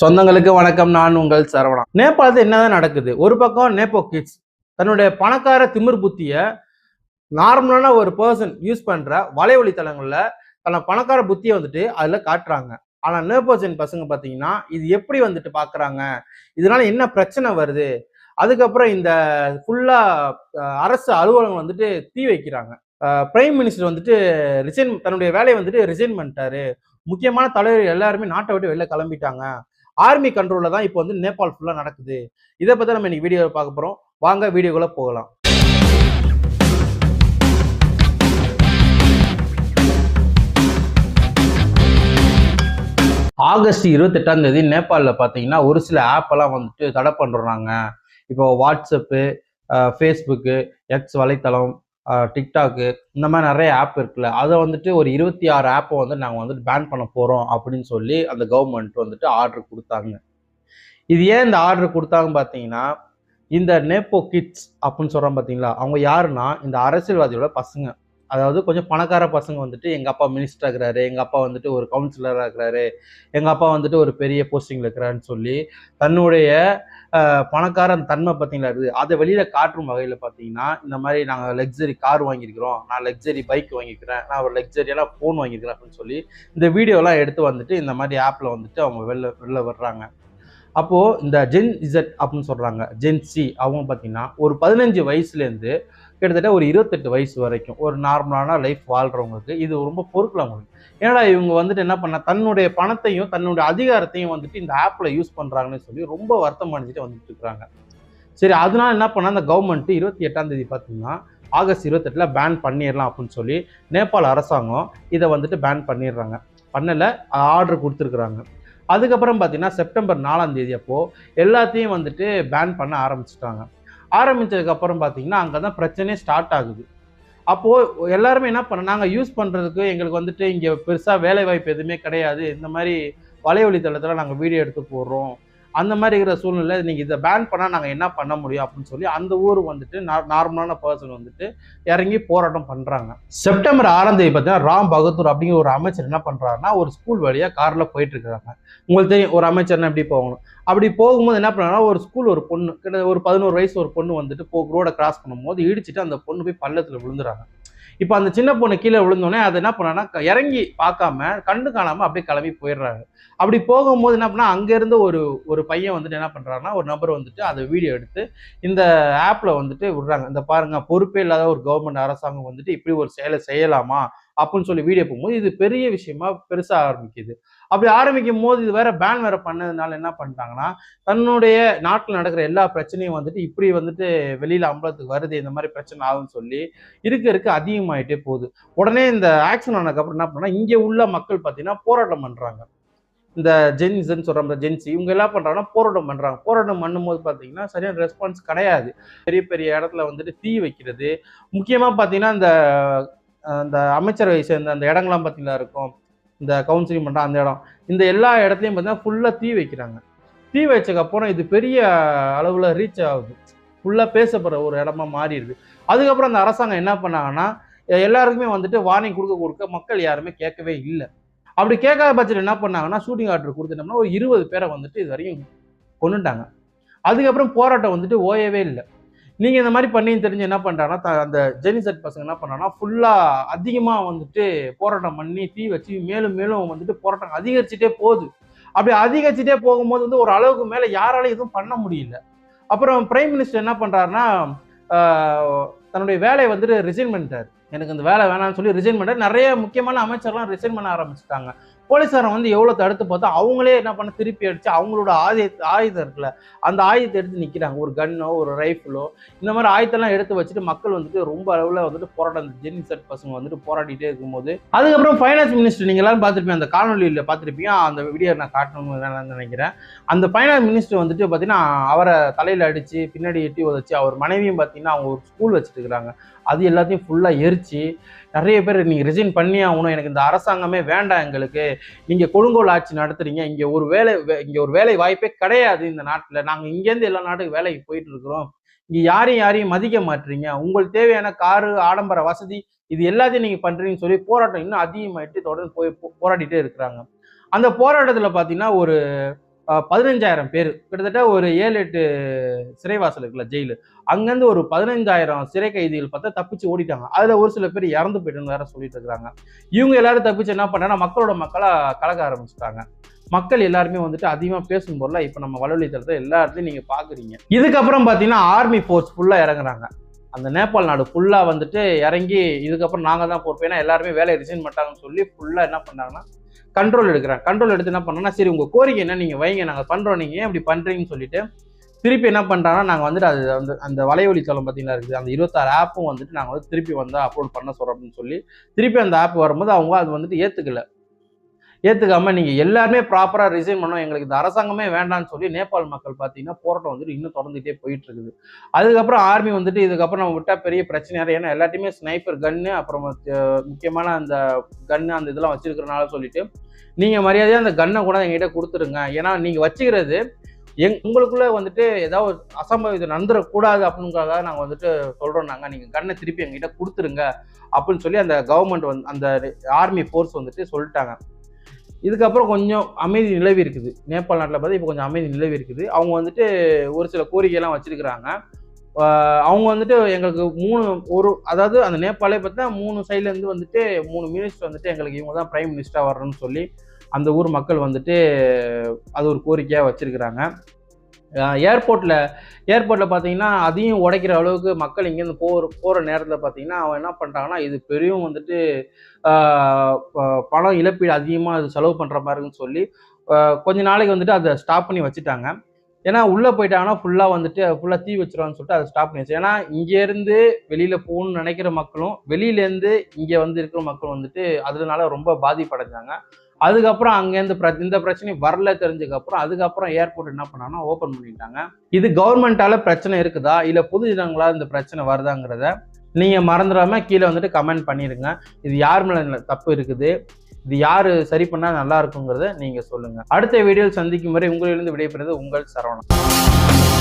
சொந்தங்களுக்கு வணக்கம் நான் உங்கள் சரவணா. நேபாளத்தில் என்னதான் நடக்குது? ஒரு பக்கம் நேப்போ கிட்ஸ் தன்னுடைய பணக்கார திமிர் புத்திய நார்மலான ஒரு பர்சன் யூஸ் பண்ற வலைவழித்தளங்கள்ல தன்னை பணக்கார புத்தியை வந்துட்டு அதுல காட்டுறாங்க. ஆனா நேப்போஜன் பசங்க பாத்தீங்கன்னா இது எப்படி வந்துட்டு பாக்குறாங்க? இதனால என்ன பிரச்சனை வருது? அதுக்கப்புறம் இந்த ஃபுல்லா அரசு அலுவலகம் வந்துட்டு தீ வைக்கிறாங்க. பிரைம் மினிஸ்டர் வந்துட்டு ரிசைன் தன்னுடைய வேலையை வந்துட்டு ரிசைன் பண்ணிட்டாரு. முக்கியமான தலைவர்கள் எல்லாருமே நாட்டை விட்டு வெளில கிளம்பிட்டாங்க. ஆர்மி கண்ட்ரோலில் தான் இப்போ வந்து நேபாள் ஃபுல்லாக நடக்குது. இதை பற்றி நம்ம இன்னைக்கு வீடியோவில் பார்க்க போகிறோம் வாங்க வீடியோக்குள்ள போகலாம். ஆகஸ்ட் இருபத்தெட்டாம் தேதி நேபாளில் பார்த்தீங்கன்னா ஒரு சில ஆப்பெல்லாம் வந்துட்டு தடை பண்ணுறாங்க இப்போ வாட்ஸ்அப்பு ஃபேஸ்புக்கு எக்ஸ் வலைத்தளம் டிக்டாக்கு இந்த மாதிரி நிறைய ஆப் இருக்குல்ல அதை வந்துட்டு ஒரு இருபத்தி ஆறு ஆப்பை வந்து நாங்கள் வந்துட்டு பேன் பண்ண போகிறோம் அப்படின்னு சொல்லி அந்த கவர்மெண்ட் வந்துட்டு ஆர்டர் கொடுத்தாங்க. இது ஏன் இந்த ஆர்டர் கொடுத்தாங்கன்னு பார்த்தீங்கன்னா இந்த நேப்போ கிட்ஸ் அப்படின்னு சொல்கிறோம் பார்த்தீங்களா அவங்க யாருன்னா இந்த அரசியல்வாதியோட பசங்க. அதாவது கொஞ்சம் பணக்கார பசங்க வந்துட்டு எங்கள் அப்பா மினிஸ்டர் இருக்கிறாரு எங்கள் அப்பா வந்துட்டு ஒரு கவுன்சிலராக இருக்கிறாரு எங்கள் அப்பா வந்துட்டு ஒரு பெரிய போஸ்டிங்கில் இருக்கிறாருன்னு சொல்லி தன்னுடைய பணக்காரன் தன்மை பார்த்தீங்களா இருக்குது. அதை வெளியில் காட்டும் வகையில் பார்த்தீங்கன்னா இந்த மாதிரி நாங்கள் லக்ஸரி கார் வாங்கியிருக்கிறோம் நான் லக்ஸரி பைக் வாங்கியிருக்கிறேன் நான் ஒரு லக்ஸரியெல்லாம் ஃபோன் வாங்கியிருக்கிறேன் அப்படின்னு சொல்லி இந்த வீடியோலாம் எடுத்து வந்துட்டு இந்த மாதிரி ஆப்பில் வந்துட்டு அவங்க வெளில வெளில வர்றாங்க. அப்போது இந்த ஜென் இசட் அப்படின்னு சொல்கிறாங்க ஜென் சி அவங்க பார்த்தீங்கன்னா ஒரு பதினஞ்சு வயசுலேருந்து கிட்டத்தட்ட ஒரு இருபத்தெட்டு வயசு வரைக்கும் ஒரு நார்மலான லைஃப் வாழ்கிறவங்களுக்கு இது ரொம்ப பொருட்கள் அவங்களுக்கு. ஏன்னா இவங்க வந்துட்டு என்ன பண்ண தன்னுடைய பணத்தையும் தன்னுடைய அதிகாரத்தையும் வந்துட்டு இந்த ஆப்பில் யூஸ் பண்ணுறாங்கன்னு சொல்லி ரொம்ப வருத்தம் அடைஞ்சிட்டு வந்துட்டு இருக்கிறாங்க சரி அதனால என்ன பண்ணால் அந்த கவர்மெண்ட்டு இருபத்தி எட்டாம் தேதி பார்த்தீங்கன்னா ஆகஸ்ட் இருபத்தெட்டில் பேன் பண்ணிடலாம் அப்படின்னு சொல்லி நேபாள் அரசாங்கம் இதை வந்துட்டு பேன் பண்ணிடுறாங்க. பண்ணலை ஆர்டர் கொடுத்துருக்குறாங்க. அதுக்கப்புறம் பார்த்தீங்கன்னா செப்டம்பர் நாலாம் தேதி அப்போது எல்லாத்தையும் வந்துட்டு பேன் பண்ண ஆரம்பிச்சிட்டாங்க. ஆரம்பித்ததுக்கப்புறம் பார்த்தீங்கன்னா அங்கே தான் பிரச்சனையே ஸ்டார்ட் ஆகுது. அப்போது எல்லாருமே என்ன பண்ண நாங்கள் யூஸ் பண்ணுறதுக்கு எங்களுக்கு வந்துட்டு இங்கே பெருசாக வேலை வாய்ப்பு எதுவுமே கிடையாது. இந்த மாதிரி வலைவழித்தளத்தில் நாங்கள் வீடியோ எடுத்து போடுறோம். அந்த மாதிரி இருக்கிற சூழ்நிலை நீங்கள் இதை பேன் பண்ணால் நாங்கள் என்ன பண்ண முடியும் அப்படின்னு சொல்லி அந்த ஊர் வந்துட்டு நார்மலான பர்சன் வந்துட்டு இறங்கி போராட்டம் பண்ணுறாங்க செப்டம்பர் ஆறாம் தேதி பார்த்தீங்கன்னா ராம் பகதூர் அப்படிங்கிற ஒரு அமைச்சர் என்ன பண்ணுறாருன்னா ஒரு ஸ்கூல் வழியாக காரில் போயிட்டு இருக்காங்க. உங்களுக்கு தெரியும் ஒரு அமைச்சர்னா எப்படி போகணும்? அப்படி போகும்போது என்ன பண்ணாங்கன்னா ஒரு ஸ்கூல் ஒரு பொண்ணு கிட்ட ஒரு பதினோரு வயசு ஒரு பொண்ணு வந்துட்டு போ ரோடை கிராஸ் பண்ணும்போது இடிச்சிட்டு அந்த பொண்ணு போய் பள்ளத்தில் விழுந்துறாங்க இப்போ அந்த சின்ன பொண்ணு கீழே விழுந்தோடனே அதை என்ன பண்ணான்னா இறங்கி பார்க்காம கண்டு காணாமல் அப்படியே கிளம்பி போயிடுறாங்க அப்படி போகும்போது என்ன பண்ணால் அங்கேருந்து ஒரு ஒரு பையன் வந்துட்டு என்ன பண்ணுறாருன்னா ஒரு நபர் வந்துட்டு அதை வீடியோ எடுத்து இந்த ஆப்பில் வந்துட்டு விடுறாங்க. இந்த பாருங்கள் பொறுப்பே இல்லாத ஒரு கவர்மெண்ட் அரசாங்கம் வந்துட்டு இப்படி ஒரு செயலை செய்யலாமா? அப்படின்னு சொல்லி வீடியோ போகும்போது இது பெரிய விஷயமா பெருசாக ஆரம்பிக்குது. அப்படி ஆரம்பிக்கும் போது இது வேற பேன் வேற பண்ணதுனால என்ன பண்ணிட்டாங்கன்னா தன்னுடைய நாட்டில் நடக்கிற எல்லா பிரச்சனையும் வந்துட்டு இப்படி வந்துட்டு வெளியில அம்பலத்துக்கு வருது இந்த மாதிரி பிரச்சனை ஆகும்னு சொல்லி இருக்க இருக்க அதிகமாயிட்டே போகுது. உடனே இந்த ஆக்ஷன் ஆனதுக்கப்புறம் என்ன பண்ணா இங்கே உள்ள மக்கள் பார்த்தீங்கன்னா போராட்டம் பண்றாங்க. இந்த ஜென்ஸ்ன்னு சொல்கிற ஜென்ஸ் இவங்க எல்லாம் பண்ணுறாங்கன்னா போராட்டம் பண்ணுறாங்க போராட்டம் பண்ணும்போது பார்த்தீங்கன்னா சரியான ரெஸ்பான்ஸ் கிடையாது. பெரிய பெரிய இடத்துல வந்துட்டு தீ வைக்கிறது. முக்கியமாக பார்த்தீங்கன்னா இந்த அந்த அமைச்சரவை சேர்ந்த அந்த இடங்கள்லாம் பார்த்தீங்களா இருக்கும்? இந்த கவுன்சிலிங் பண்ணுற அந்த இடம். இந்த எல்லா இடத்துலையும் பார்த்தீங்கன்னா ஃபுல்லாக தீ வைக்கிறாங்க. தீ வச்சக்கப்புறம் இது பெரிய அளவில் ரீச் ஆகுது. ஃபுல்லாக பேசப்படுற ஒரு இடமா மாறிடுது. அதுக்கப்புறம் அந்த அரசாங்கம் என்ன பண்ணாங்கன்னா எல்லாருக்குமே வந்துட்டு வார்னிங் கொடுக்க கொடுக்க மக்கள் யாருமே கேட்கவே இல்லை. அப்படி கேட்காத பட்சத்தில் என்ன பண்ணாங்கன்னா ஷூட்டிங் ஆர்டர் கொடுத்துட்டோம்னா ஒரு இருபது பேரை வந்துட்டு இது வரையும் கொண்டுட்டாங்க அதுக்கப்புறம் போராட்டம் வந்துட்டு ஓயவே இல்லை. நீங்கள் இந்த மாதிரி பண்ணி தெரிஞ்சு என்ன பண்ணுறாங்கன்னா அந்த ஜெனிசெட் பசங்க என்ன பண்ணுறாங்கன்னா ஃபுல்லாக அதிகமாக வந்துட்டு போராட்டம் பண்ணி தீ வச்சு மேலும் மேலும் வந்துட்டு போராட்டம் அதிகரிச்சுட்டே போகுது. அப்படி அதிகரிச்சுட்டே போகும்போது வந்து ஒரு அளவுக்கு மேலே யாராலையும் எதுவும் பண்ண முடியல. அப்புறம் பிரைம் மினிஸ்டர் என்ன பண்ணுறாருன்னா தன்னுடைய வேலையை வந்துட்டு ரிசைன் பண்ணிட்டார். எனக்கு இந்த வேலை வேணாம்னு சொல்லி ரிசைன் பண்ணிட்டார். நிறைய முக்கியமான அமைச்சர்லாம் ரிசைன் பண்ண ஆரம்பிச்சிட்டாங்க. போலீஸாரை வந்து எவ்வளோ தடுத்து பார்த்தா அவங்களே என்ன பண்ண திருப்பி அடிச்சு அவங்களோட ஆயுத ஆயுதம் இருக்குல்ல அந்த ஆயுதத்தை எடுத்து நிற்கிறாங்க ஒரு கன்னோ ஒரு ரைஃபிளோ இந்த மாதிரி ஆயுதத்தெல்லாம் எடுத்து வச்சுட்டு மக்கள் வந்துட்டு ரொம்ப அளவில் வந்துட்டு போராட்டம் அந்த ஜென்னி செட் பசங்க வந்துட்டு போராடிட்டே இருக்கும்போது அதுக்கப்புறம் ஃபைனான்ஸ் மினிஸ்டர் நீங்கள் எல்லாரும் பார்த்துருப்பீங்க அந்த காணொலியில் பார்த்துருப்பீங்க. அந்த வீடியோ நான் காட்டணும்னு நினைக்கிறேன். அந்த ஃபைனான்ஸ் மினிஸ்டர் வந்துட்டு பார்த்தீங்கன்னா அவரை தலையில் அடித்து பின்னாடி எட்டி உதச்சி அவர் மனைவியும் பார்த்தீங்கன்னா அவங்க ஒரு ஸ்கூல் வச்சுட்டு இருக்கிறாங்க. அது எல்லாத்தையும் ஃபுல்லாக எரிச்சு நிறைய பேர் நீங்கள் ரிசைன் பண்ணி ஆகணும். எனக்கு இந்த அரசாங்கமே வேண்டாம் எங்களுக்கு. நீங்கள் கொடுங்கோல் ஆட்சி நடத்துறீங்க. இங்கே ஒரு வேலை இங்கே ஒரு வேலை வாய்ப்பே கிடையாது இந்த நாட்டில். நாங்கள் இங்கேருந்து எல்லா நாட்டுக்கு வேலைக்கு போயிட்டு இருக்கிறோம். இங்கே யாரையும் யாரையும் மதிக்க மாட்டீங்க. உங்களுக்கு தேவையான காரு ஆடம்பர வசதி இது எல்லாத்தையும் நீங்கள் பண்ணுறீங்கன்னு சொல்லி போராட்டம் இன்னும் அதிகமாயிட்டு தொடர்ந்து போய் போராடிட்டே இருக்கிறாங்க. அந்த போராட்டத்தில் பார்த்தீங்கன்னா ஒரு பதினஞ்சாயிரம் பேர். கிட்டத்தட்ட ஒரு ஏழு எட்டு சிறைவாசல் இருக்குல்ல ஜெயிலு. அங்கேருந்து ஒரு பதினஞ்சாயிரம் சிறை கைதிகள் பார்த்தா தப்பிச்சு ஓடிட்டாங்க. அதில் ஒரு சில பேர் இறந்து போயிட்டுன்னு வேற சொல்லிட்டு இருக்கிறாங்க இவங்க எல்லாரும் தப்பிச்சு என்ன பண்ணாங்கன்னா மக்களோட மக்களாக கலக்க ஆரம்பிச்சிட்டாங்க. மக்கள் எல்லாருமே வந்துட்டு அதிகமாக பேசும் பொருளாக இப்போ நம்ம வலுவலித்தளத்தை எல்லா இடத்துலையும் நீங்கள் பார்க்குறீங்க இதுக்கப்புறம் பார்த்தீங்கன்னா ஆர்மி ஃபோர்ஸ் ஃபுல்லாக இறங்குறாங்க. அந்த நேபாள் நாடு ஃபுல்லாக வந்துட்டு இறங்கி இதுக்கப்புறம் நாங்கள் தான் பொறுப்பு எல்லாருமே வேலையை ரிசைன் பண்ணிட்டாங்கன்னு சொல்லி ஃபுல்லாக என்ன பண்ணாங்கன்னா கண்ட்ரோல் எடுக்கிறாங்க கண்ட்ரோல் எடுத்து என்ன பண்ணோம்னா சரி உங்கள் கோரிக்கை என்ன? நீங்கள் வைங்க நாங்கள் பண்ணுறோம் நீங்கள் ஏன் இப்படி பண்ணுறீங்கன்னு சொல்லிட்டு திருப்பி என்ன பண்ணுறாங்கன்னா நாங்கள் வந்துட்டு அது வந்து அந்த வலைவலி தளம் பார்த்தீங்கன்னா இருக்குது. அந்த இருபத்தாறு ஆப்பும் வந்துட்டு நாங்கள் வந்து திருப்பி வந்து அப்லோட் பண்ண சொல்கிறோம் அப்படின்னு சொல்லி திருப்பி அந்த ஆப் வரும்போது அவங்க அது வந்துட்டு ஏற்றுக்கல ஏற்றுக்காமல் நீங்கள் எல்லாருமே ப்ராப்பராக ரிசைன் பண்ணோம் எங்களுக்கு இந்த அரசாங்கமே வேண்டாம்னு சொல்லி நேபாள் மக்கள் பார்த்தீங்கன்னா போராட்டம் வந்துட்டு இன்னும் தொடர்ந்துகிட்டே போயிட்டு இருக்குது. அதுக்கப்புறம் ஆர்மி வந்துட்டு இதுக்கப்புறம் நம்ம விட்டா பெரிய பிரச்சனையாக ஏன்னா எல்லாத்தையுமே ஸ்னைப்பர் கன்னு அப்புறம் முக்கியமான அந்த கன்னு அந்த இதெல்லாம் வச்சிருக்கிறனால சொல்லிட்டு நீங்கள் மரியாதையாக அந்த கன்னை கூட எங்ககிட்ட கொடுத்துருங்க. ஏன்னா நீங்கள் வச்சுக்கிறது எங் உங்களுக்குள்ள வந்துட்டு ஏதாவது அசம்பாவிதம் நடந்துடக்கூடாது அப்படிங்கிறதாக நாங்கள் வந்துட்டு சொல்கிறோம் நாங்கள் நீங்கள் கன்னை திருப்பி எங்ககிட்ட கொடுத்துருங்க அப்படின்னு சொல்லி அந்த கவர்மெண்ட் வந்து அந்த ஆர்மி ஃபோர்ஸ் வந்துட்டு சொல்லிட்டாங்க. இதுக்கப்புறம் கொஞ்சம் அமைதி நிலவி இருக்குது. நேபாள் நாட்டில் பார்த்தா இப்போ கொஞ்சம் அமைதி நிலவி இருக்குது. அவங்க வந்துட்டு ஒரு சில கோரிக்கையெல்லாம் வச்சுருக்கிறாங்க. அவங்க வந்துட்டு எங்களுக்கு மூணு ஒரு அதாவது அந்த நேபாளே பார்த்தா மூணு சைட்லேருந்து வந்துட்டு மூணு மினிஸ்டர் வந்துட்டு எங்களுக்கு இவங்க தான் பிரைம் மினிஸ்டராக வரணும்னு சொல்லி அந்த ஊர் மக்கள் வந்துட்டு அது ஒரு கோரிக்கையாக வச்சுருக்கிறாங்க. ஏர்போர்ட்டில் ஏர்போர்ட்டில் பார்த்தீங்கன்னா அதையும் உடைக்கிற அளவுக்கு மக்கள் இங்கேருந்து போகிற போகிற நேரத்தில் பார்த்தீங்கன்னா அவன் என்ன பண்ணுறாங்கன்னா இது பெரியும் வந்துட்டு பணம் இழப்பீடு அதிகமாக அது செலவு பண்ணுற மாதிரின்னு சொல்லி கொஞ்ச நாளைக்கு வந்துட்டு அதை ஸ்டாப் பண்ணி வச்சுட்டாங்க. ஏன்னா உள்ளே போயிட்டாங்கன்னா ஃபுல்லாக வந்துட்டு ஃபுல்லாக தீ வச்சிருவான்னு சொல்லிட்டு அதை ஸ்டாப் பண்ணிடுச்சு ஏன்னா இங்கேருந்து வெளியில் போகணும்னு நினைக்கிற மக்களும் வெளியிலேருந்து இங்கே வந்து இருக்கிற மக்கள் வந்துட்டு அதனால ரொம்ப பாதிப்படைஞ்சாங்க. அதுக்கப்புறம் அங்கேருந்து பிர இந்த பிரச்சனை வரல தெரிஞ்சதுக்கப்புறம் அதுக்கப்புறம் ஏர்போர்ட் என்ன பண்ணாங்கன்னா ஓப்பன் பண்ணிட்டாங்க. இது கவர்மெண்ட்டால் பிரச்சனை இருக்குதா? இல்லை பொது ஜனங்களா இந்த பிரச்சனை வருதாங்கிறத நீங்கள் மறந்துடாம கீழே வந்துட்டு கமெண்ட் பண்ணிடுங்க இது யார் மேலே தப்பு இருக்குது? இது யார் சரி பண்ணால் நல்லா இருக்குங்கிறத நீங்கள் சொல்லுங்கள் அடுத்த வீடியோவில் சந்திக்கும் வரை உங்களிலிருந்து விடைபெறுவது உங்கள் சரவணன்.